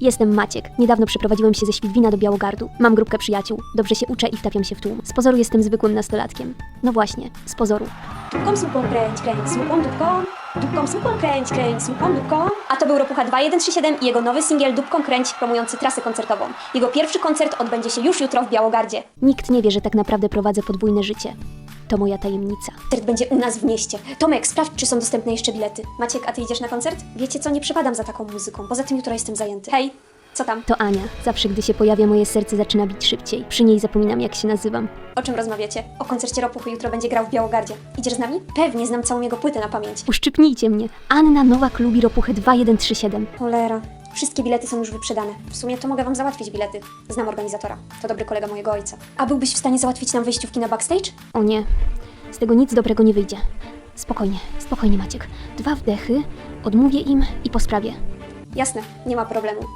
Jestem Maciek. Niedawno przeprowadziłem się ze Świdwina do Białogardu. Mam grupkę przyjaciół. Dobrze się uczę i wtapiam się w tłum. Z pozoru jestem zwykłym nastolatkiem. No właśnie, z pozoru. Dupką, słupką, kręć, kręć, słupką, dupką. Dupką, słupką, kręć, kręć, słupką, dupką. A to był Ropucha 2137 i jego nowy singiel Dupką kręć, promujący trasę koncertową. Jego pierwszy koncert odbędzie się już jutro w Białogardzie. Nikt nie wie, że tak naprawdę prowadzę podwójne życie. To moja tajemnica. Koncert będzie u nas w mieście. Tomek, sprawdź, czy są dostępne jeszcze bilety. Maciek, a ty idziesz na koncert? Wiecie co, nie przepadam za taką muzyką. Poza tym jutro jestem zajęty. Hej, co tam? To Ania. Zawsze, gdy się pojawia, moje serce zaczyna bić szybciej. Przy niej zapominam, jak się nazywam. O czym rozmawiacie? O koncercie Ropuchy jutro będzie grał w Białogardzie. Idziesz z nami? Pewnie znam całą jego płytę na pamięć. Uszczypnijcie mnie. Anna Nowak lubi ropuchę 2137. Cholera. Wszystkie bilety są już wyprzedane. W sumie to mogę wam załatwić bilety. Znam organizatora. To dobry kolega mojego ojca. A byłbyś w stanie załatwić nam wejściówki na backstage? O nie, z tego nic dobrego nie wyjdzie. Spokojnie, spokojnie Maciek. Dwa wdechy, odmówię im i po sprawie. Jasne, nie ma problemu.